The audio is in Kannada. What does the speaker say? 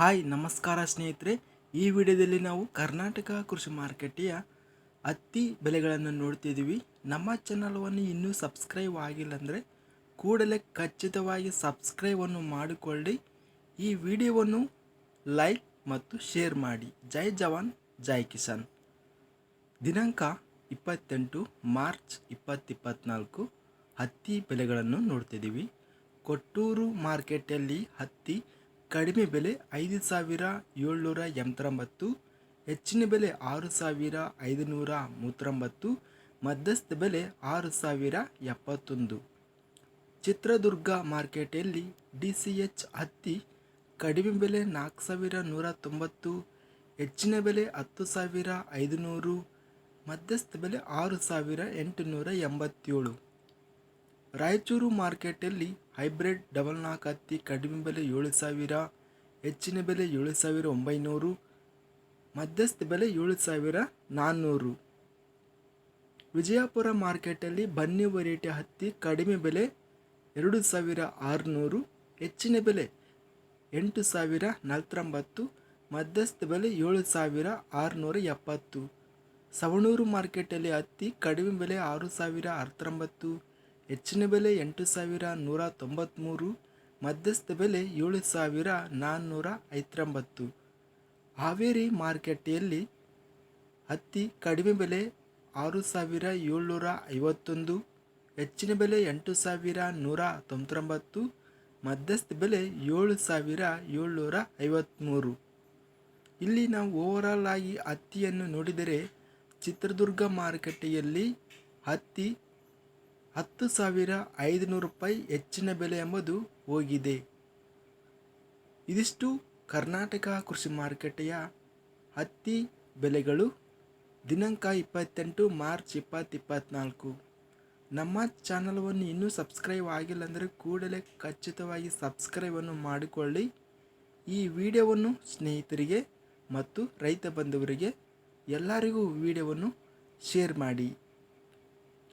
ಹಾಯ್, ನಮಸ್ಕಾರ ಸ್ನೇಹಿತರೆ. ಈ ವಿಡಿಯೋದಲ್ಲಿ ನಾವು ಕರ್ನಾಟಕ ಕೃಷಿ ಮಾರುಕಟ್ಟೆಯ ಹತ್ತಿ ಬೆಲೆಗಳನ್ನು ನೋಡ್ತಿದ್ದೀವಿ. ನಮ್ಮ ಚಾನಲ್ವನ್ನು ಇನ್ನೂ ಸಬ್ಸ್ಕ್ರೈಬ್ ಆಗಿಲ್ಲ ಅಂದರೆ ಕೂಡಲೇ ಖಚಿತವಾಗಿ ಸಬ್ಸ್ಕ್ರೈಬನ್ನು ಮಾಡಿಕೊಳ್ಳಿ. ಈ ವಿಡಿಯೋವನ್ನು ಲೈಕ್ ಮತ್ತು ಶೇರ್ ಮಾಡಿ. ಜೈ ಜವಾನ್, ಜೈ ಕಿಸಾನ್. ದಿನಾಂಕ ಇಪ್ಪತ್ತೆಂಟು ಮಾರ್ಚ್ ಇಪ್ಪತ್ತಿಪ್ಪತ್ನಾಲ್ಕು. ಹತ್ತಿ ಬೆಲೆಗಳನ್ನು ನೋಡ್ತಿದ್ದೀವಿ. ಕೊಟ್ಟೂರು ಮಾರ್ಕೆಟಲ್ಲಿ ಹತ್ತಿ ಕಡಿಮೆ ಬೆಲೆ ಐದು ಸಾವಿರ ಏಳ್ನೂರ ಎಂಬತ್ತೊಂಬತ್ತು, ಹೆಚ್ಚಿನ ಬೆಲೆ ಆರು ಸಾವಿರ ಐದುನೂರ ಮೂವತ್ತೊಂಬತ್ತು, ಮಧ್ಯಸ್ಥ ಬೆಲೆ ಆರು ಸಾವಿರ ಎಪ್ಪತ್ತೊಂದು. ಚಿತ್ರದುರ್ಗ ಮಾರ್ಕೆಟಲ್ಲಿ ಡಿ ಸಿ ಎಚ್ ಹತ್ತಿ ಕಡಿಮೆ ಬೆಲೆ ನಾಲ್ಕು ಸಾವಿರ ನೂರ ತೊಂಬತ್ತು ಹೆಚ್ಚಿನ ಬೆಲೆ ಹತ್ತು ಸಾವಿರ ಐದುನೂರು, ಮಧ್ಯಸ್ಥ ಬೆಲೆ ಆರು ಸಾವಿರ ಎಂಟುನೂರ ಎಂಬತ್ತೇಳು. ರಾಯಚೂರು ಮಾರ್ಕೆಟಲ್ಲಿ ಹೈಬ್ರಿಡ್ ಡಬಲ್ ನಾಲ್ಕು ಹತ್ತಿ ಕಡಿಮೆ ಬೆಲೆ ಏಳು ಸಾವಿರ, ಹೆಚ್ಚಿನ ಬೆಲೆ ಏಳು ಸಾವಿರ ಒಂಬೈನೂರು, ಮಧ್ಯಸ್ಥ ಬೆಲೆ ಏಳು ಸಾವಿರ ನಾನ್ನೂರು. ವಿಜಯಪುರ ಮಾರ್ಕೆಟಲ್ಲಿ ಬನ್ನಿ ವೆರೈಟಿ ಹತ್ತಿ ಕಡಿಮೆ ಬೆಲೆ ಎರಡು ಸಾವಿರ ಆರುನೂರು, ಹೆಚ್ಚಿನ ಬೆಲೆ ಎಂಟು ಸಾವಿರ ನಲವತ್ತೊಂಬತ್ತು ಮಧ್ಯಸ್ಥ ಬೆಲೆ ಏಳು ಸಾವಿರ ಆರುನೂರ ಎಪ್ಪತ್ತು. ಸವಣೂರು ಮಾರ್ಕೆಟಲ್ಲಿ ಹತ್ತಿ ಕಡಿಮೆ ಬೆಲೆ ಆರು ಸಾವಿರ ಅರವತ್ತೊಂಬತ್ತು ಹೆಚ್ಚಿನ ಬೆಲೆ ಎಂಟು ಸಾವಿರ ನೂರ ತೊಂಬತ್ತ್ಮೂರು ಮಧ್ಯಸ್ಥ ಬೆಲೆ ಏಳು ಸಾವಿರ ನಾನ್ನೂರ ಐವತ್ತೊಂಬತ್ತು. ಹಾವೇರಿ ಮಾರುಕಟ್ಟೆಯಲ್ಲಿ ಹತ್ತಿ ಕಡಿಮೆ ಬೆಲೆ ಆರು ಸಾವಿರ ಏಳ್ನೂರ ಐವತ್ತೊಂದು, ಹೆಚ್ಚಿನ ಬೆಲೆ ಎಂಟು ಸಾವಿರ ನೂರ ತೊಂಬತ್ತೊಂಬತ್ತು, ಮಧ್ಯಸ್ಥ ಬೆಲೆ ಏಳು ಸಾವಿರ ಏಳ್ನೂರ ಐವತ್ತ್ಮೂರು ಇಲ್ಲಿ ನಾವು ಓವರಾಲ್ ಆಗಿ ಹತ್ತಿಯನ್ನು ನೋಡಿದರೆ ಚಿತ್ರದುರ್ಗ ಮಾರುಕಟ್ಟೆಯಲ್ಲಿ ಹತ್ತಿ ಹತ್ತು ಸಾವಿರ ಐದುನೂರು ರೂಪಾಯಿ ಹೆಚ್ಚಿನ ಬೆಲೆ ಎಂಬುದು ಹೋಗಿದೆ. ಇದಿಷ್ಟು ಕರ್ನಾಟಕ ಕೃಷಿ ಮಾರುಕಟ್ಟೆಯ ಹತ್ತಿ ಬೆಲೆಗಳು ದಿನಾಂಕ ಇಪ್ಪತ್ತೆಂಟು ಮಾರ್ಚ್ ಇಪ್ಪತ್ತು ಇಪ್ಪತ್ತ್ನಾಲ್ಕು ನಮ್ಮ ಚಾನಲ್ವನ್ನು ಇನ್ನೂ ಸಬ್ಸ್ಕ್ರೈಬ್ ಆಗಿಲ್ಲ ಅಂದರೆ ಕೂಡಲೇ ಖಚಿತವಾಗಿ ಸಬ್ಸ್ಕ್ರೈಬನ್ನು ಮಾಡಿಕೊಳ್ಳಿ. ಈ ವಿಡಿಯೋವನ್ನು ಸ್ನೇಹಿತರಿಗೆ ಮತ್ತು ರೈತ ಬಂಧುವರಿಗೆ ಎಲ್ಲರಿಗೂ ವಿಡಿಯೋವನ್ನು ಶೇರ್ ಮಾಡಿ.